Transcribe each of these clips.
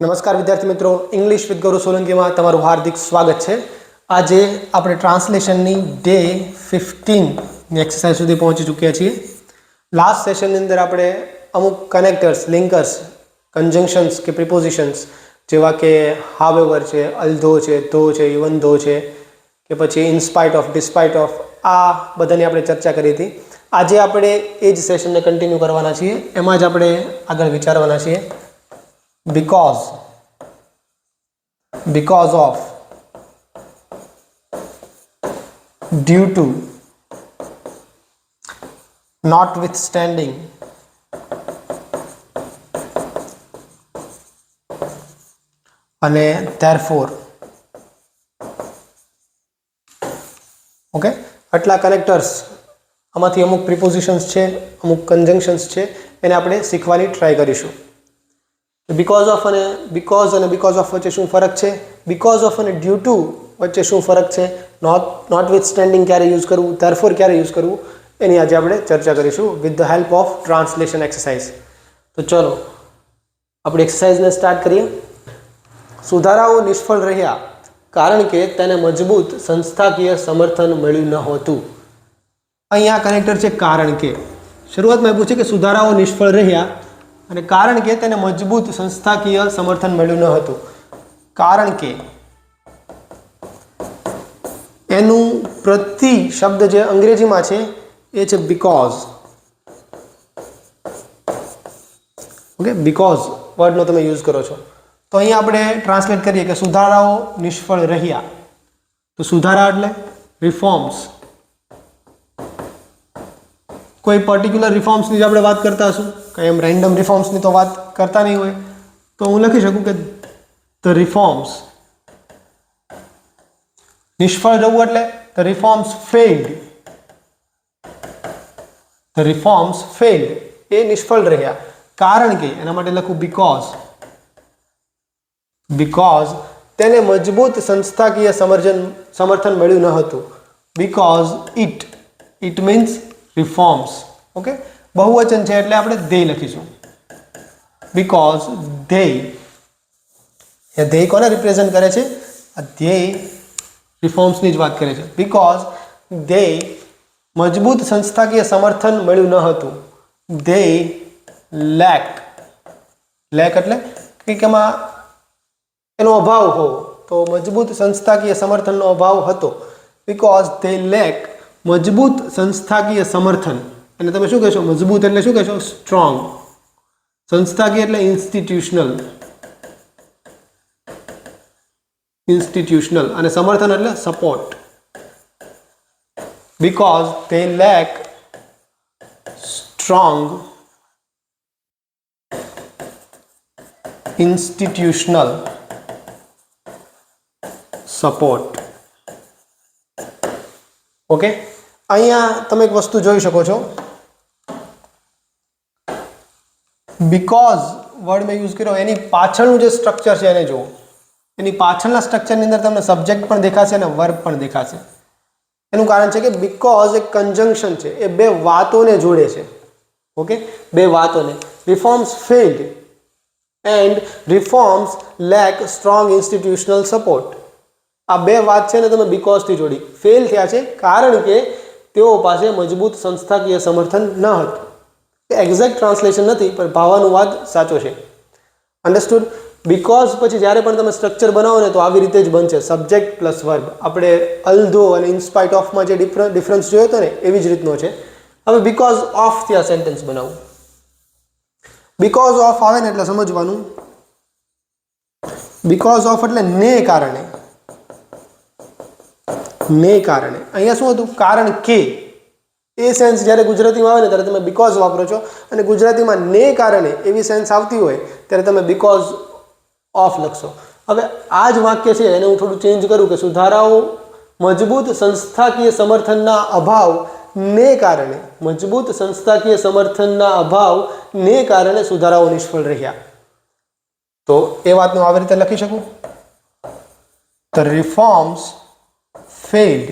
નમસ્કાર વિદ્યાર્થી મિત્રો. ઇંગ્લિશ વિથ ગૌરવ સોલંકીમાં તમારું હાર્દિક સ્વાગત છે. આજે આપણે ટ્રાન્સલેશનની ડે ફિફ્ટીનની એક્સરસાઇઝ સુધી પહોંચી ચૂક્યા છીએ. લાસ્ટ સેશનની અંદર આપણે અમુક કનેક્ટર્સ લિંકર્સ કન્જંક્શન્સ કે પ્રિપોઝિશન્સ જેવા કે હાવેવર છે, અલધો છે, ધો છે ઇવન ધો છે કે પછી ઇન્સ્પાઇટ ઓફ ડિસ્પાઇટ ઓફ આ બધાની આપણે ચર્ચા કરી હતી. આજે આપણે એ જ સેશનને કન્ટિન્યુ કરવાના છીએ. એમાં જ આપણે આગળ વિચારવાના છીએ. Because. Because of. Due to. Notwithstanding. અને therefore. ઓકે આટલા કનેક્ટર્સ આમાંથી અમુક પ્રિપોઝિશન્સ છે, અમુક કન્જંક્શન્સ છે, એને આપણે શીખવાની ટ્રાય કરીશું. બીકોઝ ઓફ અને બિકોઝ અને બિકોઝ ઓફ વચ્ચે શું ફરક છે? બિકોઝ ઓફ અને ડ્યુ ટુ વચ્ચે શું ફરક છે? નોટ નોટ વિથ સ્ટેન્ડિંગ ક્યારે યુઝ કરવું ધરફોર ક્યારે યુઝ કરવું, એની આજે આપણે ચર્ચા કરીશું with the help of translation exercise તો ચલો, આપણે એક્સરસાઇઝને સ્ટાર્ટ કરીએ. સુધારાઓ નિષ્ફળ રહ્યા કારણ કે તેને મજબૂત સંસ્થાકીય સમર્થન મળ્યું ન હતું. અહીંયા કનેક્ટર છે કારણ કે. શરૂઆતમાં આપ્યું છે કે સુધારાઓ નિષ્ફળ રહ્યા અને કારણ કે તેને મજબૂત સંસ્થાકીય સમર્થન મળ્યું ન હતું. કારણ કે એનું પ્રતિ શબ્દ જે અંગ્રેજીમાં છે, એ છે બિકોઝ ઓકે બિકોઝ વર્ડનો તમે યુઝ કરો છો. તો અહીંયા આપણે ટ્રાન્સલેટ કરીએ કે સુધારાઓ નિષ્ફળ રહ્યા. તો સુધારા એટલે રિફોર્મ્સ કોઈ પર્ટિક્યુલર રિફોર્મ્સની જ આપણે વાત કરતા હશું? કંઈ એમ રેન્ડમ રિફોર્મ્સની તો વાત કરતા નહીં હોય, તો હું લખી શકું કે ધ રિફોર્મ્સ નિષ્ફળ જવું એટલે the reforms failed the reforms failed એ નિષ્ફળ રહ્યા. કારણ કે, એના માટે લખું બીકોઝ બીકોઝ તેને મજબૂત સંસ્થાકીય સમર્જન, સમર્થન મળ્યું ન હતું. Because it it means reforms okay બહુવચન છે એટલે આપણે ધ્યેય લખીશું. બીકોઝ ધ્યેય, એ ધ્યેય કોને રિપ્રેઝન્ટ કરે છે? આ ધ્યેય રિફોર્મ્સની જ વાત કરે છે. બીકોઝ ધ્યેય મજબૂત સંસ્થાકીય સમર્થન મળ્યું ન હતું. ધ્યેય લેક લેક એટલે કંઈક એમાં એનો અભાવ હોવો તો મજબૂત સંસ્થાકીય સમર્થનનો અભાવ હતો. બીકોઝ ધે લેક મજબૂત સંસ્થાકીય સમર્થન. અને તમે શું કહેશો? મજબૂત એટલે શું કહેશો? સ્ટ્રોંગ સંસ્થાકીય એટલે ઇન્સ્ટિટ્યુશનલ ઇન્સ્ટિટ્યુશનલ અને સમર્થન એટલે support because they lack strong institutional support okay અહીંયા તમે એક વસ્તુ જોઈ શકો છો. બીકોઝ વર્ડ મેં યુઝ કર્યો, એની પાછળનું જે સ્ટ્રક્ચર છે એને જુઓ. એની પાછળના સ્ટ્રક્ચરની અંદર તમને સબ્જેક્ટ પણ દેખાશે અને વર્બ પણ દેખાશે. એનું કારણ છે કે બીકોઝ એક કન્જંક્શન છે, એ બે વાતોને જોડે છે. ઓકે બે વાતોને. Reforms failed and reforms lack strong institutional support આ બે વાત છે ને તમે બીકોઝથી જોડી. ફેલ થયા છે કારણ કે તેઓ પાસે મજબૂત સંસ્થાકીય સમર્થન ન હતું. એક્ઝેક્ટ ટ્રાન્સલેશન નથી, પણ ભાવાનુવાદ સાચો છે. અન્ડરસ્ટુડ બિકોઝ પછી જ્યારે પણ તમે સ્ટ્રક્ચર બનાવો ને તો આવી રીતે જ બનશે. સબ્જેક્ટ પ્લસ વર્બ આપણે અલ્ધો અને ઇન્સ્પાઇટ ઓફમાં જે ડિફરન્સ જોયો હતો ને, એવી જ રીતનો છે. હવે બિકોઝ ઓફ આ સેન્ટેન્સ બનાવવું બિકોઝ ઓફ આવે ને એટલે સમજવાનું. બિકોઝ ઓફ એટલે ને કારણે. ને કારણે. અહીંયા શું હતું? કારણ કે. એ સેન્સ જ્યારે ગુજરાતીમાં આવે ને ત્યારે તમે બીકોઝ વાપરો છો. અને ગુજરાતીમાં ને કારણે એવી સેન્સ આવતી હોય ત્યારે તમે બીકોઝ ઓફ લખશો. હવે આ જ વાક્ય છે, એને હું થોડું ચેન્જ કરું કે સુધારાઓ મજબૂત સંસ્થાકીય સમર્થનના અભાવ ને કારણે, મજબૂત સંસ્થાકીય સમર્થનના અભાવ ને કારણે સુધારાઓ નિષ્ફળ રહ્યા. તો એ વાતનું આવી રીતે લખી શકું? The reforms failed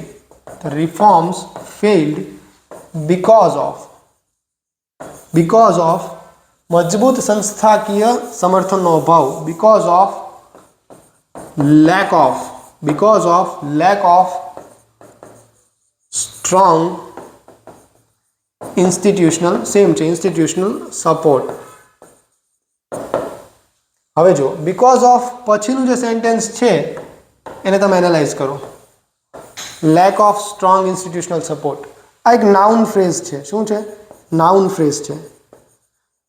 the reforms failed because of because of મજબૂત સંસ્થાકીય સમર્થનનો અભાવ because of lack of because of lack of strong institutional same છે ઇન્સ્ટિટ્યુશનલ સપોર્ટ હવે જો બિકોઝ ઓફ પછીનું જે સેન્ટેન્સ છે, એને તમે એનાલાઇઝ કરો. Lack of strong institutional support આ એક નાઉન ફ્રેઝ છે. શું છે? નાઉન ફ્રેઝ છે.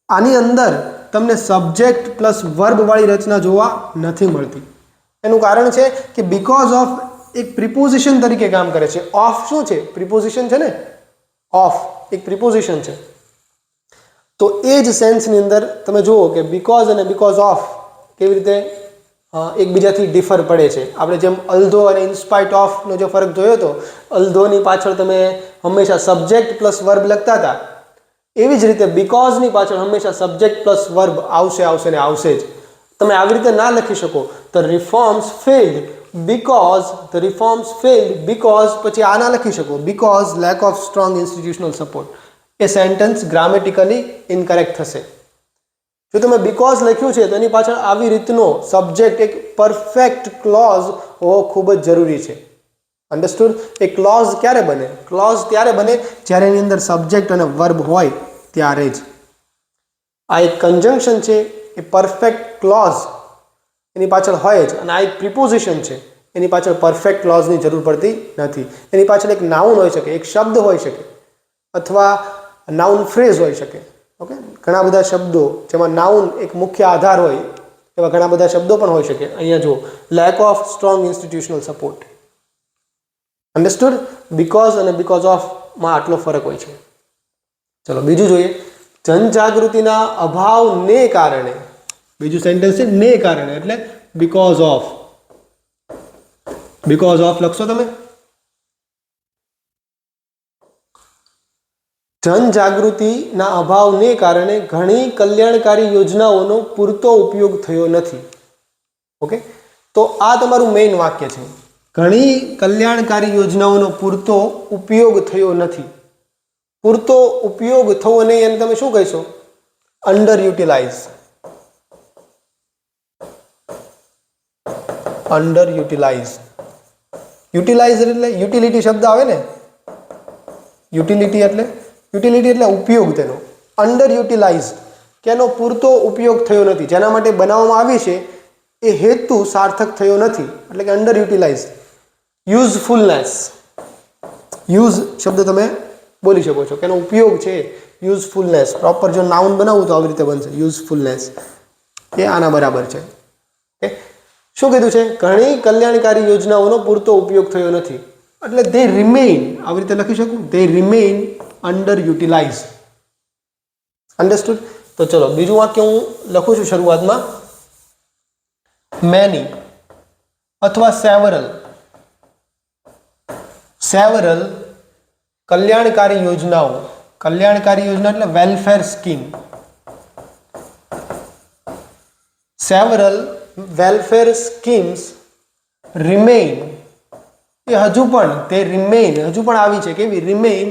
આની અંદર તમને સબ્જેક્ટ પ્લસ વર્બવાળી રચના જોવા નથી મળતી. એનું કારણ છે કે બીકોઝ ઓફ એક પ્રિપોઝિશન તરીકે કામ કરે છે. ઓફ શું છે? પ્રિપોઝિશન છે ને? ઓફ એક પ્રિપોઝિશન છે. તો એ જ સેન્સની અંદર તમે જુઓ કે બીકોઝ અને બીકોઝ ઓફ કેવી રીતે એકબીજાથી ડિફર પડે છે. આપણે જેમ અલ્ધો અને ઇન્સ્પાઇટ ઓફનો જે ફરક જોયો હતો અલ્ધોની પાછળ તમે હંમેશા સબ્જેક્ટ પ્લસ વર્બ લખતા હતા. એવી જ રીતે બીકોઝની પાછળ હંમેશા સબ્જેક્ટ પ્લસ વર્બ આવશે આવશે ને આવશે જ. તમે આવી રીતે ના લખી શકો. The reforms failed because the reforms failed because પછી આ ના લખી શકો. Because lack of strong institutional support A sentence grammatically incorrect થશે. જો તમે બીકોઝ લખ્યું છે તો એની પાછળ આવી રીતનો સબ્જેક્ટ એક પરફેક્ટ ક્લોઝ હોવો ખૂબ જ જરૂરી છે. અન્ડરસ્ટુડ એ ક્લોઝ ક્યારે બને? ક્લોઝ ત્યારે બને જ્યારે એની અંદર સબ્જેક્ટ અને વર્બ હોય ત્યારે જ. આ એક કન્જંક્શન છે, એ પરફેક્ટ ક્લોઝ એની પાછળ હોય જ અને આ એક પ્રિપોઝિશન છે, એની પાછળ પરફેક્ટ ક્લોઝની જરૂર પડતી નથી. એની પાછળ એક નાઉન હોઈ શકે, એક શબ્દ હોઈ શકે, અથવા નાઉન ફ્રેઝ હોઈ શકે. ઓકે? ઘણા બધા શબ્દો, જેમાં નાઉન એક મુખ્ય આધાર હોય, એવા ઘણા બધા શબ્દો પણ હોઈ શકે. અહીંયા જુઓ lack of strong institutional support understood because અને બિકોઝ ઓફમાં આટલો ફરક હોય છે. ચલો, બીજું જોઈએ. જનજાગૃતિના અભાવને કારણે, બીજું સેન્ટેન્સ છે, ને કારણે. એટલે બિકોઝ ઓફ બિકોઝ ઓફ લખશો તમે? જનજાગૃતિના અભાવને કારણે ઘણી કલ્યાણકારી યોજનાઓનો પૂરતો ઉપયોગ થયો નથી. ઓકે તો આ તમારું મેઇન વાક્ય છે. ઘણી કલ્યાણકારી યોજનાઓનો પૂરતો ઉપયોગ થયો નથી. પૂરતો ઉપયોગ થવો નહીં એને તમે શું કહેશો? Under utilise under utilise utilise એટલે યુટિલિટી શબ્દ આવે ને? યુટિલિટી એટલે? યુટિલિટી એટલે ઉપયોગ તેનો. અંડર યુટિલાઇઝ કે પૂરતો ઉપયોગ થયો નથી. જેના માટે બનાવવામાં આવી છે, એ હેતુ સાર્થક થયો નથી. એટલે કે અંડર યુટિલાઇઝ યુઝફુલનેસ યુઝ શબ્દ તમે બોલી શકો છો. કે એનો ઉપયોગ છે યુઝફુલનેસ પ્રોપર જો નાઉન બનાવવું તો આવી રીતે બનશે. યુઝફુલનેસ એ આના બરાબર છે. ઓકે શું કીધું છે? ઘણી કલ્યાણકારી યોજનાઓનો પૂરતો ઉપયોગ થયો નથી. એટલે દે રિમેઇન આવી રીતે લખી શકું? They remain under utilise understood તો ચલો, બીજું વાક્ય હું લખું છું શરૂઆતમાં. મેની અથવા સેવરલ સેવરલ કલ્યાણકારી યોજનાઓ. કલ્યાણકારી યોજના એટલે welfare scheme several welfare schemes remain એ હજુ પણ, તે રિમેઇન હજુ પણ આવી છે. કેવી? રિમેઇન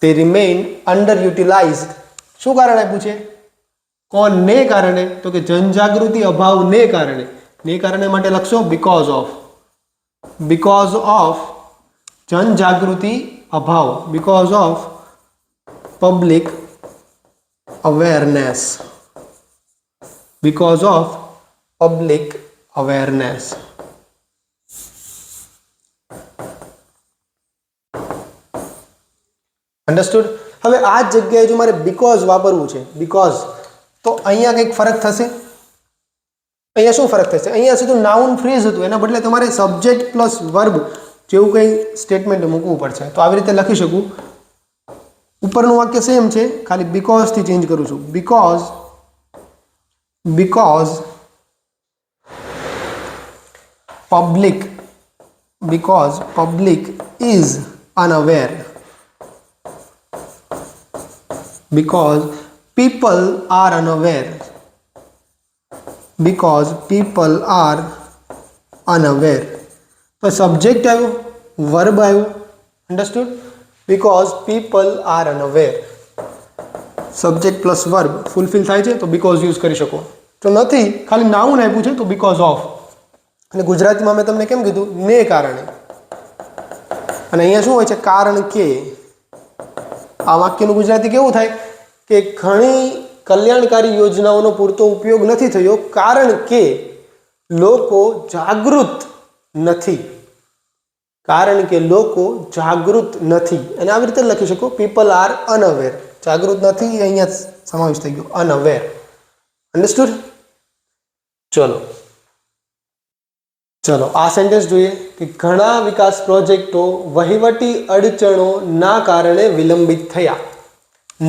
તે રિમેઇન અંડર યુટિલાઇઝડ શું કારણ આપ્યું છે? કોને કારણે? તો કે જનજાગૃતિ અભાવને કારણે. ને કારણે માટે લખશો બીકોઝ ઓફ બીકોઝ ઓફ જનજાગૃતિ અભાવ. Because of public awareness because of public awareness. Understood હવે આ જગ્યાએ જો મારે બીકોઝ વાપરવું છે બીકોઝ તો અહીંયા કંઈક ફરક થશે? અહીંયા શું ફરક થશે? અહીંયા સીધું નાઉન ફ્રેઝ હતું, એના બદલે તમારે સબ્જેક્ટ પ્લસ વર્બ જેવું કંઈ સ્ટેટમેન્ટ મૂકવું પડશે. તો આવી રીતે લખી શકું. ઉપરનું વાક્ય સેમ છે, ખાલી બીકોઝથી ચેન્જ કરું છું. Because because public because public is unaware because people are unaware. Because people are unaware. તો સબ્જેક્ટ આવ્યો? વર્બ આવ્યો? Understood because people are unaware subject plus verb fulfil થાય છે, તો બીકોઝ યુઝ કરી શકો. તો નથી, ખાલી નાઉન આપ્યું છે, તો બીકોઝ ઓફ અને ગુજરાતીમાં મેં તમને કેમ કીધું? ને કારણે. અને અહીંયા શું હોય છે? કારણ કે. આ વાક્યનું ગુજરાતી કેવું થાય કે ઘણી કલ્યાણકારી યોજનાઓનો પૂરતો ઉપયોગ નથી થયો કારણ કે લોકો જાગૃત નથી. કારણ કે લોકો જાગૃત નથી. અને આવી રીતે લખી શકો પીપલ આર અનઅવેર જાગૃત નથી અહીંયા સમાવેશ થઈ ગયો અનઅવેર અન્ડરસ્ટુડ ચલો. ચલો, આ સેન્ટેન્સ જોઈએ કે ઘણા વિકાસ પ્રોજેક્ટો વહીવટી અડચણોના કારણે વિલંબિત થયા.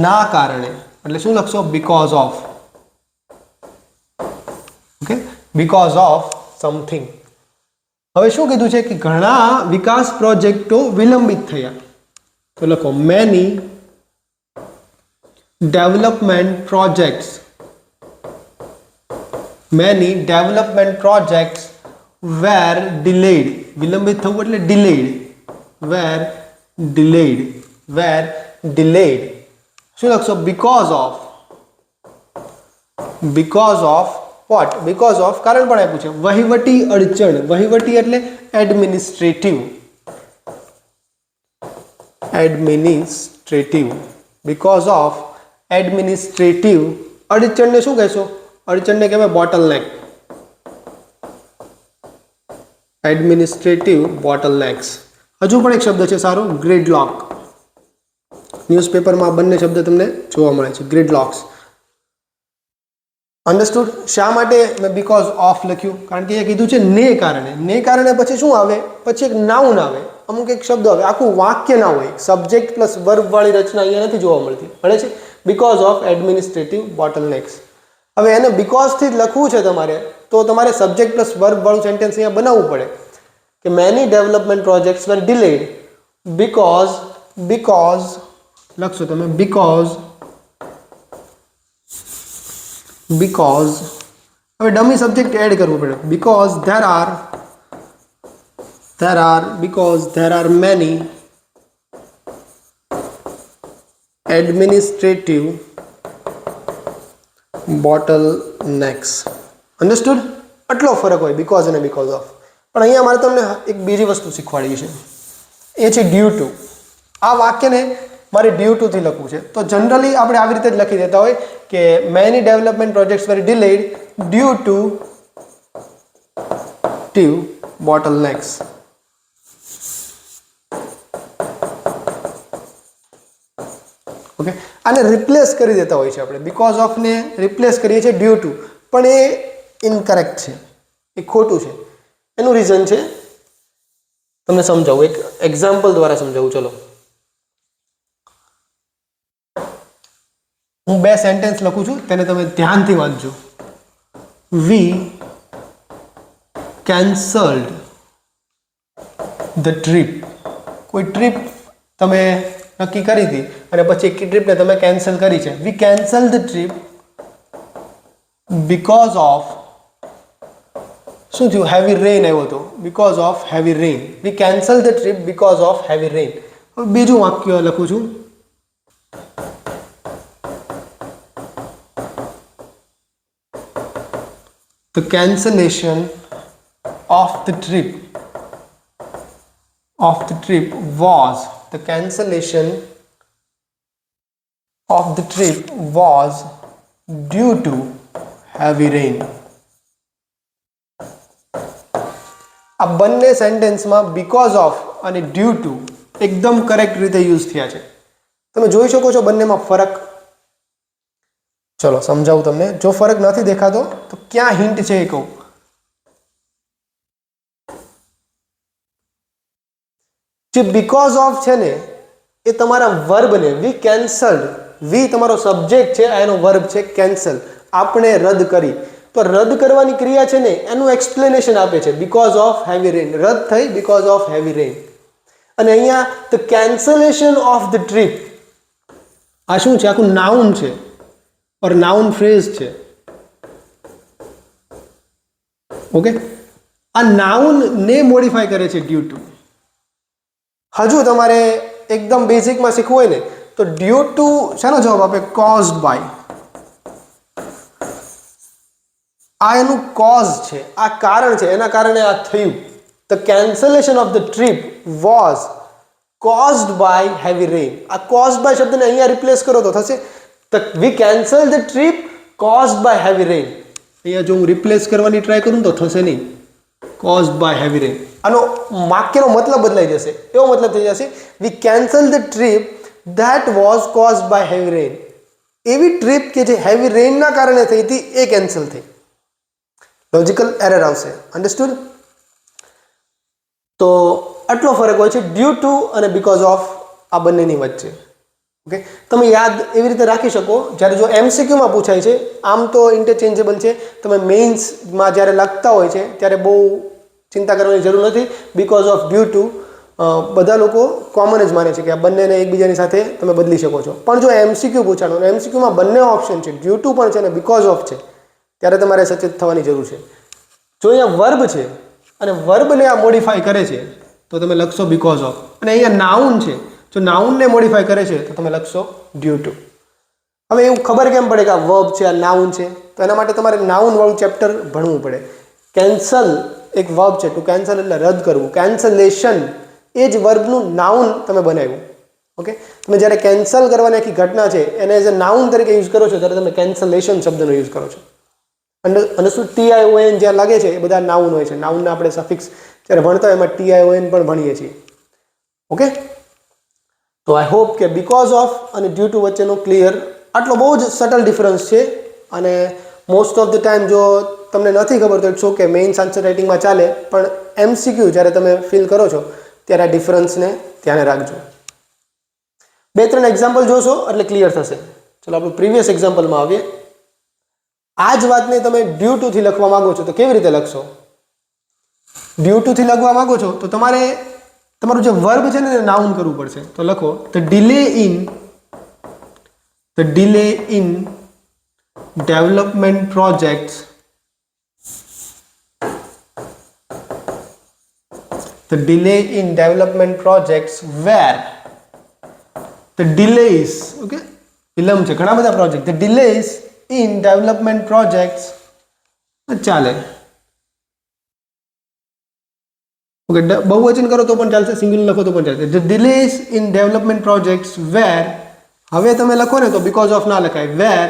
ના કારણે, એટલે શું લખશો? Because of okay because of something હવે શું કીધું છે કે ઘણા વિકાસ પ્રોજેક્ટો વિલંબિત થયા? તો લખો many development projects many development projects were delayed વિલંબિત થવું એટલે delayed were delayed were delayed શું લખશો? Because of because of what because of કારણ પણ આપ્યું છે. વહીવટી અડચણ. વહીવટી એટલે administrative administrative because of administrative અડચણને શું કહેશો? અડચણને કહેવાય બોટલનેક એડમિનિસ્ટ્રેટિવ બોટલનેક્સ હજુ પણ એક શબ્દ છે સારો ગ્રીડલોક ન્યૂઝપેપરમાં બંને શબ્દ તમને જોવા મળે છે ગ્રીડલોક્સ અન્ડરસ્ટુડ શા માટે મેં બીકોઝ ઓફ લખ્યું? કારણ કે એ કીધું છે ને કારણે. ને કારણે પછી શું આવે? પછી એક નાઉન આવે. અમુક એક શબ્દ આવે. આખું વાક્ય ના હોય. સબ્જેક્ટ પ્લસ વર્બવાળી રચના અહીંયા નથી જોવા મળતી. મળે છે? બીકોઝ ઓફ એડમિનિસ્ટ્રેટિવ બોટલનેક્સ હવે એને બીકોઝથી જ લખવું છે તમારે. તો તમારે સબ્જેક્ટ પ્લસ વર્બ વાળું સેન્ટેન્સ અહીંયા બનાવવું પડે કે many development projects were delayed because because લખશો તમે બીકોઝ બીકોઝ હવે ડમી સબ્જેક્ટ એડ કરવું પડે because there are there are because there are many administrative bottlenecks understood આટલો ફરક હોય બીકોઝ અને બીકોઝ ઓફ પણ અહીંયા મારે તમને એક બીજી વસ્તુ શીખવાડવી છે. એ છે ડ્યુ ટુ આ વાક્યને મારે ડ્યુ ટુથી લખવું છે. તો જનરલી આપણે આવી રીતે જ લખી દેતા હોય કે many development projects were delayed due to to bottlenecks okay આને રિપ્લેસ કરી દેતા હોય છે આપણે. બિકોઝ ઓફને રિપ્લેસ કરીએ છીએ ડ્યુ ટુ પણ એ ઇનકરેક્ટ છે. એ ખોટું છે. એનું રીઝન છે, તમને સમજાવું. એક એક્ઝામ્પલ દ્વારા સમજાવું. ચલો. હું બે સેન્ટેન્સ લખું છું, તેને તમે ધ્યાનથી વાંચજો. વી કેન્સલ્ડ ધ ટ્રીપ કોઈ ટ્રીપ તમે નક્કી કરી હતી, અને પછી એક ટ્રીપને તમે કેન્સલ કરી છે. We cancel the trip because of શું થયું હેવી રેઇન આવ્યો હતો because of heavy rain we cancel the trip because of heavy rain હવે બીજું વાક્ય લખું છું the cancellation of the trip of the trip was the cancellation of the trip was due to heavy rain આ બંને સેન્ટેન્સમાં because of અને due to એકદમ કરેક્ટ રીતે યુઝ થયા છે. તમે જોઈ શકો છો બંનેમાં ફરક. ચલો, સમજાવું તમને. જો ફરક નથી દેખાતો, તો ક્યાં હિન્ટ છે એ કહું. જે બિકોઝ ઓફ છે ને, એ તમારા વર્બને વી કેન્સલ્ડ વી તમારો સબ્જેક્ટ છે એનો વર્બ છે કેન્સલ આપણે રદ કરી. તો રદ કરવાની ક્રિયા છે ને, એનું એક્સપ્લેનેશન આપે છે. બિકોઝ ઓફ હેવી રેન રદ થઈ બિકોઝ ઓફ હેવી રેન અને અહીંયા the cancellation of the trip આ શું છે? આખું નાઉન છે. ઓર નાઉન ફ્રેઝ છે. ઓકે આ નાઉન ને મોડિફાય કરે છે ડ્યુ ટુ હજુ તમારે એકદમ બેઝિકમાં શીખવું હોય ને, તો ડ્યુ ટુ શાનો જવાબ આપે? કોઝ બાય આ એનું કોઝ છે, આ કારણ છે, એના કારણે આ થયું. The cancellation of the trip was caused by heavy rain આ કોઝડ બાય શબ્દને અહીંયા રિપ્લેસ કરો તો થશે. The we cancel the trip caused by heavy rain અહીંયા જો હું રિપ્લેસ કરવાની ટ્રાય કરું તો થશે નહીં. કોઝડ બાય હેવી રેન આનો વાક્યનો મતલબ બદલાઈ જશે. એવો મતલબ થઈ જશે we cancel the trip that was caused by heavy rain એવી ટ્રીપ કે જે હેવી રેનના કારણે થઈ હતી, એ કેન્સલ થઈ. લોજિકલ એરર આવશે. અન્ડરસ્ટુડ તો આટલો ફરક હોય છે ડ્યુ ટુ અને બીકોઝ ઓફ આ બંનેની વચ્ચે. ઓકે તમે યાદ એવી રીતે રાખી શકો, જ્યારે જો એમસીક્યુમાં પૂછાય છે, આમ તો ઇન્ટરચેન્જેબલ છે. તમે મેઇન્સમાં જ્યારે લખતા હોય છે, ત્યારે બહુ ચિંતા કરવાની જરૂર નથી. બિકોઝ ઓફ ડ્યુ ટુ બધા લોકો કોમન જ માને છે કે આ બંનેને એકબીજાની સાથે તમે બદલી શકો છો. પણ જો એમસીક્યુ પૂછાણો એમસીક્યુમાં બંને ઓપ્શન છે ડ્યુ ટુ પણ છે અને બીકોઝ ઓફ છે. ત્યારે તમારે સચેત થવાની જરૂર છે. જો અહીંયા વર્બ છે અને વર્બને આ મોડિફાઈ કરે છે, તો તમે લખશો બિકોઝ ઓફ અને અહીંયા નાઉન છે. જો નાઉનને મોડિફાઈ કરે છે, તો તમે લખશો ડ્યુ ટુ હવે એવું ખબર કેમ પડે કે આ વર્બ છે, આ નાઉન છે? તો એના માટે તમારે નાઉન વાળું ચેપ્ટર ભણવું પડે. કેન્સલ એક વર્બ છે. ટુ કેન્સલ એટલે રદ કરવું. કેન્સલેશન એ જ વર્બનું નાઉન તમે બનાવ્યું. ઓકે તમે જ્યારે કેન્સલ કરવાની આખી ઘટના છે, એને એઝ અ નાઉન તરીકે યુઝ કરો છો, ત્યારે તમે કેન્સલેશન શબ્દનો યુઝ કરો છો. અને અને શું ટીઆઈઓએન જ્યાં લાગે છે એ બધા નાઉન હોય છે. નાઉનને આપણે સફિક્સ જ્યારે ભણતા હોય એમાં ટીઆઈઓએન પણ ભણીએ છીએ. ઓકે તો આઈ હોપ કે બીકોઝ ઓફ અને ડ્યુ ટુ વચ્ચેનો ક્લિયર આટલો બહુ જ સટલ ડિફરન્સ છે અને મોસ્ટ ઓફ ધ ટાઈમ જો તમને નથી ખબર તો ઇટ્સ ઓકે મેઇન આન્સર રાઇટિંગમાં ચાલે, પણ એમસીક્યુ જ્યારે તમે ફિલ કરો છો ત્યારે આ ડિફરન્સને ધ્યાને રાખજો. બે ત્રણ એક્ઝામ્પલ જોશો એટલે ક્લિયર થશે. ચલો આપણે પ્રીવિયસ એક્ઝામ્પલમાં આવીએ. આ જ વાતને તમે ડ્યુ ટુથી લખવા માંગો છો તો કેવી રીતે લખશો? ડ્યુ ટુથી લખવા માંગો છો તો તમારે તમારું જે વર્બ છે ને નાઉન કરવું પડશે. તો લખો the delay in the delay in development projects the delay in development projects where the delays, okay? વિલંબ છે, ઘણા બધા project the delays in development projects ચાલે ઓકે બહુવચન કરો તો પણ ચાલશે સિંગલ લખો તો પણ ચાલશે the delays in development projects where હવે તમે લખો ને તો because of ના લખાય where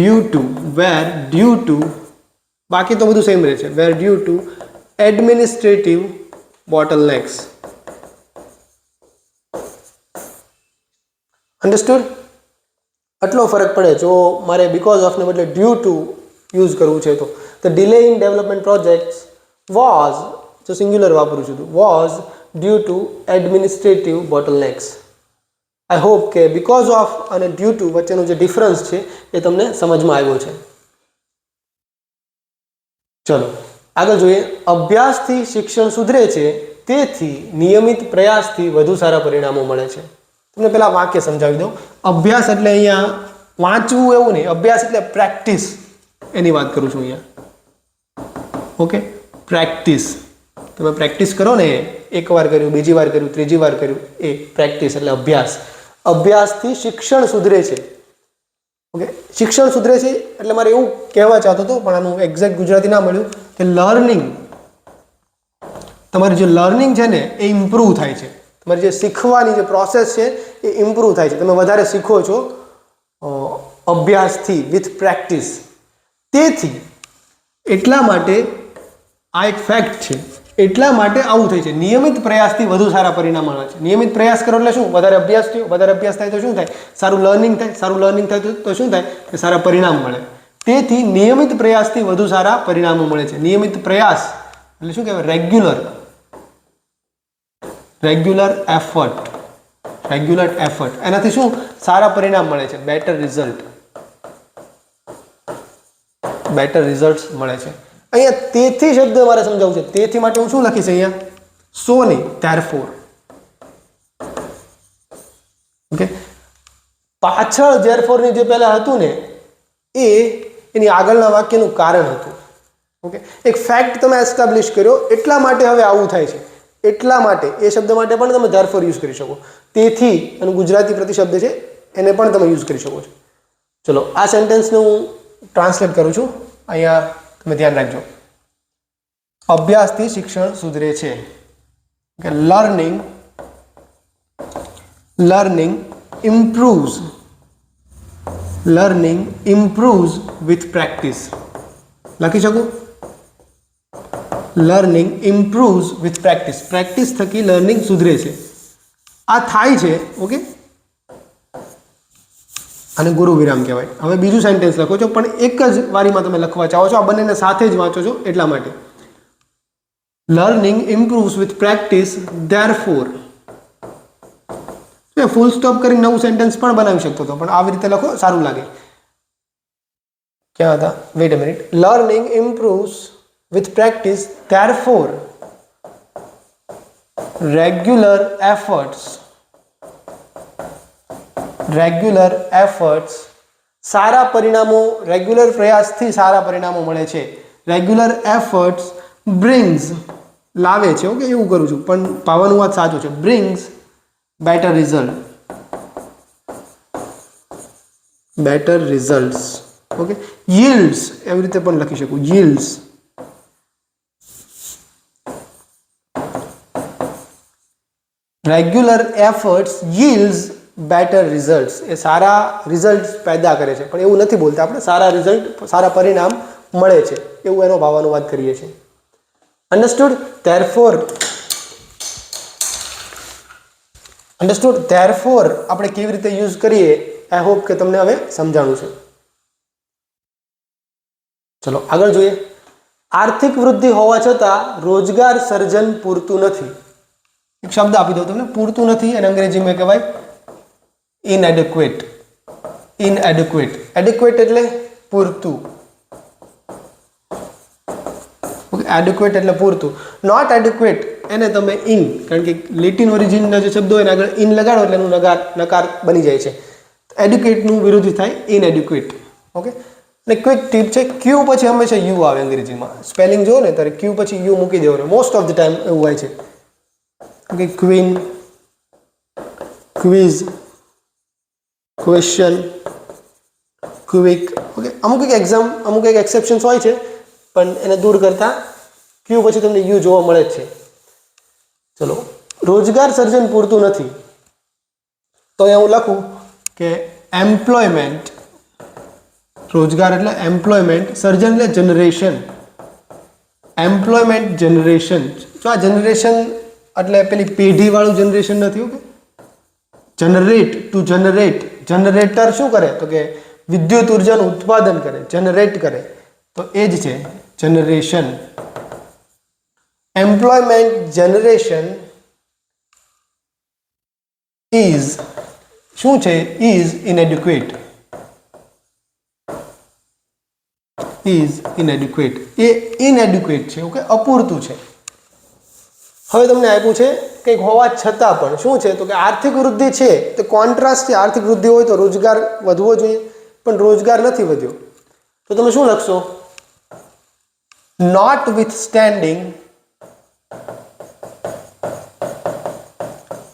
due to where due to બાકી તો બધું સેમ રહે છે where due to administrative bottlenecks understood આટલો ફરક પડે જો મારે બિકોઝ ઓફને બદલે ડ્યુ ટુ યુઝ કરવું છે તો. The delay in development projects was જો સિંગ્યુલર વાપરું છું was due to administrative bottlenecks I hope કે બિકોઝ ઓફ અને ડ્યુ ટુ વચ્ચેનો જે ડિફરન્સ છે એ તમને સમજમાં આવ્યો છે. ચલો, આગળ જોઈએ. અભ્યાસથી શિક્ષણ સુધરે છે, તેથી નિયમિત પ્રયાસથી વધુ સારા પરિણામો મળે છે. તમને પેલા વાક્ય સમજાવી દઉં. અભ્યાસ એટલે અહીંયા વાંચવું એવું નહીં. અભ્યાસ એટલે પ્રેક્ટિસ. એની વાત કરું છું અહીંયા. ઓકે? પ્રેક્ટિસ. તમે પ્રેક્ટિસ કરો ને, એક વાર કર્યું, બીજી વાર કર્યું, ત્રીજી વાર કર્યું, એ પ્રેક્ટિસ એટલે અભ્યાસ. અભ્યાસથી શિક્ષણ સુધરે છે. ઓકે? શિક્ષણ સુધરે છે એટલે મારે એવું કહેવા ચાહતો હતો, પણ આનું એક્ઝેક્ટ ગુજરાતી ના મળ્યું, કે લર્નિંગ તમારી જે લર્નિંગ છે ને, એ ઇમ્પ્રૂવ થાય છે. તમારી જે શીખવાની જે પ્રોસેસ છે એ ઇમ્પ્રૂવ થાય છે. તમે વધારે શીખો છો અભ્યાસથી વિથ પ્રેક્ટિસ તેથી એટલા માટે આ એક ફેક્ટ છે. એટલા માટે આવું થાય છે. નિયમિત પ્રયાસથી વધુ સારા પરિણામ આવે છે. નિયમિત પ્રયાસ કરો એટલે શું? વધારે અભ્યાસ થયો, વધારે અભ્યાસ થાય તો શું થાય? સારું લર્નિંગ થાય, સારું લર્નિંગ થાય તો- શું થાય? કે સારા પરિણામ મળે. તેથી નિયમિત પ્રયાસથી વધુ સારા પરિણામો મળે છે. નિયમિત પ્રયાસ એટલે શું કહેવાય? Regular regular effort regular effort એનાથી શું? સારા પરિણામ મળે છે. બેટર રિઝલ્ટ બેટર રિઝલ્ટ મળે છે. અહીંયા તેથી શબ્દ મારે સમજાવવું છે. તેથી માટે હું શું લખીશ અહીંયા? સો નહીં ધેરફોર ઓકે પાછળ ધેરફોરની જે પહેલાં હતું ને, એ એની આગળના વાક્યનું કારણ હતું. ઓકે એક ફેક્ટ તમે એસ્ટાબ્લિશ કર્યો, એટલા માટે હવે આવું થાય છે. એટલા માટે, એ શબ્દ માટે પણ તમે ધરફોર યુઝ કરી શકો. તેથી, અને ગુજરાતી પ્રતિશબ્દ છે, એને પણ તમે યુઝ કરી શકો છો. ચલો, આ સેન્ટેન્સને હું ટ્રાન્સલેટ કરું છું. અહીંયા તમે ધ્યાન રાખજો. અભ્યાસથી શિક્ષણ સુધરે છે. કે learning learning improves. Learning improves with practice. લખી શકું? Learning improves with practice. Practice થકી લર્નિંગ સુધરે છે. આ થાય છે, ઓકે? અને ગુરુ વિરામ કહેવાય. હવે બીજું સેન્ટેન્સ લખો છો, પણ એક જ વારીમાં તમે લખવા ચાહો છો, આ બંનેને સાથે જ વાંચો છો, એટલા માટે. Learning improves with practice therefore full stop કરી નવું સેન્ટેન્સ પણ બનાવી શકતો હતો, પણ આવી રીતે લખો, સારું લાગે. ક્યાં હતા? Wait a minute learning improves with practice Therefore, regular efforts regular efforts સારા પરિણામો રેગ્યુલર પ્રયાસથી સારા પરિણામો મળે છે. રેગ્યુલર એફર્ટ્સ બ્રિંગ્સ લાવે છે. ઓકે એવું કરું છું. પણ પાવાનું વાત સાચું છે. Brings better result better results okay yields એવી રીતે પણ લખી શકું. Yields. Regular efforts yields better results એ સારા રિઝલ્ટ પેદા કરે છે. પણ એવું નથી બોલતા આપણે. સારા રિઝલ્ટ સારા પરિણામ મળે છે. એવું એનો ભાવ અનુવાદ કરીએ છીએ. અન્ડરસ્ટુડ ધેરફોર અન્ડરસ્ટુડ ધેરફોર આપણે કેવી રીતે યુઝ કરીએ? આઈ હોપ કે તમને હવે સમજાણું છે. ચલો, આગળ જોઈએ. આર્થિક વૃદ્ધિ હોવા છતાં રોજગાર સર્જન પૂરતું નથી. એક શબ્દ આપી દઉં તમને. પૂરતું નથી અને અંગ્રેજીમાં કહેવાય ઇનએડક્વેટ ઇનએડ્યુક્વેટ એડક્વેટ એટલે પૂરતું. ઓકે એડ્યુક્વેટ એટલે પૂરતું. નોટ એડ્યુક્વેટ એને તમે ઇન કારણ કે લેટિન ઓરિજિનના જે શબ્દો હોય એને આગળ ઇન લગાડો એટલે એનું નકાર નકાર બની જાય છે. એડ્યુકેટનું વિરોધી થાય ઇનએડ્યુકેટ ઓકે અને ક્વિક ટીપ છે ક્યુ પછી હંમેશા યુ આવે અંગ્રેજીમાં. સ્પેલિંગ જુઓ ને, ત્યારે ક્યુ પછી યુ મૂકી દેવાનું. મોસ્ટ ઓફ ધ ટાઈમ એવું હોય છે. Okay queen quiz question quick okay અમુક એક એક્ઝામ અમુક એક એક્સેપ્શન્સ હોય છે, પણ એને દૂર કરતા ક્યુ પછી તમને યુ જોવા મળે છે. ચલો. રોજગાર સર્જન પૂરતું નથી. તો અહીંયા હું લખું કે એમ્પ્લોયમેન્ટ રોજગાર એટલે એમ્પ્લોયમેન્ટ સર્જન એટલે જનરેશન એમ્પ્લોયમેન્ટ જનરેશન જો આ જનરેશન એટલે પેલી પેઢીવાળું જનરેશન નથી okay generate to generate generator શું કરે? તો કે વિદ્યુત ઉર્જાનું ઉત્પાદન કરે જનરેટ કરે. તો એ જ છે જનરેશન એમ્પ્લોયમેન્ટ જનરેશન ઇઝ શું છે? ઇઝ ઇનએડ્યુકેટ ઇઝ ઇનએડ્યુકેટ એ ઇનએડ્યુકેટ છે, ઓકે? અપૂરતું છે. હવે તમને આપ્યું છે કંઈક હોવા છતાં પણ શું છે? તો કે આર્થિક વૃદ્ધિ છે, તો કોન્ટ્રાસ્ટ છે આર્થિક વૃદ્ધિ હોય તો રોજગાર વધવો જોઈએ, પણ રોજગાર નથી વધ્યો. તો તમે શું લખશો? Notwithstanding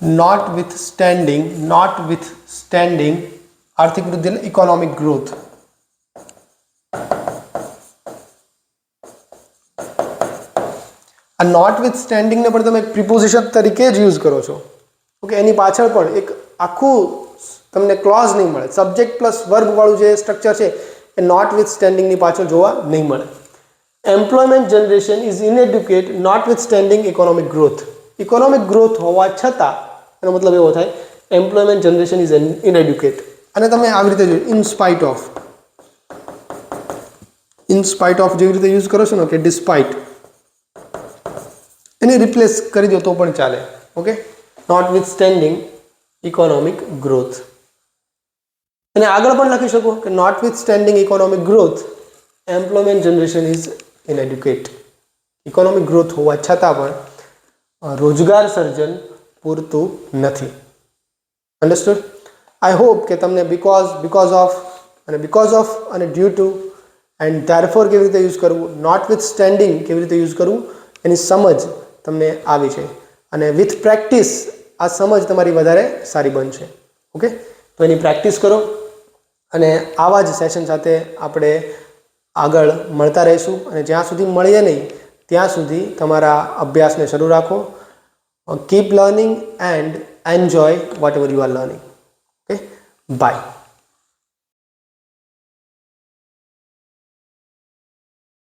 notwithstanding notwithstanding આર્થિક વૃદ્ધિ એટલે ઇકોનોમિક ગ્રોથ આ નોટ વિથ સ્ટેન્ડિંગને પણ તમે પ્રિપોઝિશન તરીકે જ યુઝ કરો છો. ઓકે એની પાછળ પણ એક આખું તમને ક્લોઝ નહીં મળે. સબ્જેક્ટ પ્લસ વર્ગવાળું જે સ્ટ્રક્ચર છે, એ નોટ વિથ સ્ટેન્ડિંગની પાછળ જોવા નહીં મળે. Employment generation is inadequate notwithstanding economic growth economic growth હોવા છતાં, એનો મતલબ એવો થાય એમ્પ્લોયમેન્ટ જનરેશન ઇઝ ઇનએડ્યુકેટ અને તમે આવી રીતે જોયું in spite of in spite of જેવી રીતે યુઝ કરો છો ને, કે ડિસ્પાઇટ એને રિપ્લેસ કરી દો તો પણ ચાલે. Okay notwithstanding economic growth અને આગળ પણ લખી શકો કે notwithstanding economic growth employment generation is inadequate economic growth હોવા છતાં પણ રોજગાર સર્જન પૂરતું નથી. અન્ડરસ્ટુડ આઈ હોપ કે તમને બિકોઝ બિકોઝ ઓફ અને બિકોઝ ઓફ અને ડ્યુ ટુ એન્ડ ધેરફોર કેવી રીતે યુઝ કરવું? નોટ વિથ સ્ટેન્ડિંગ કેવી રીતે યુઝ કરવું? એની સમજ તમને આવી છે. અને વિથ પ્રેક્ટિસ આ સમજ તમારી વધારે સારી બનશે. ઓકે? તો એની પ્રેક્ટિસ કરો. અને આવા જ સેશન સાથે આપણે આગળ મળતા રહીશું. અને જ્યાં સુધી મળીએ નહીં, ત્યાં સુધી તમારા અભ્યાસને શરૂ રાખો. Keep learning and enjoy whatever you are learning okay? Bye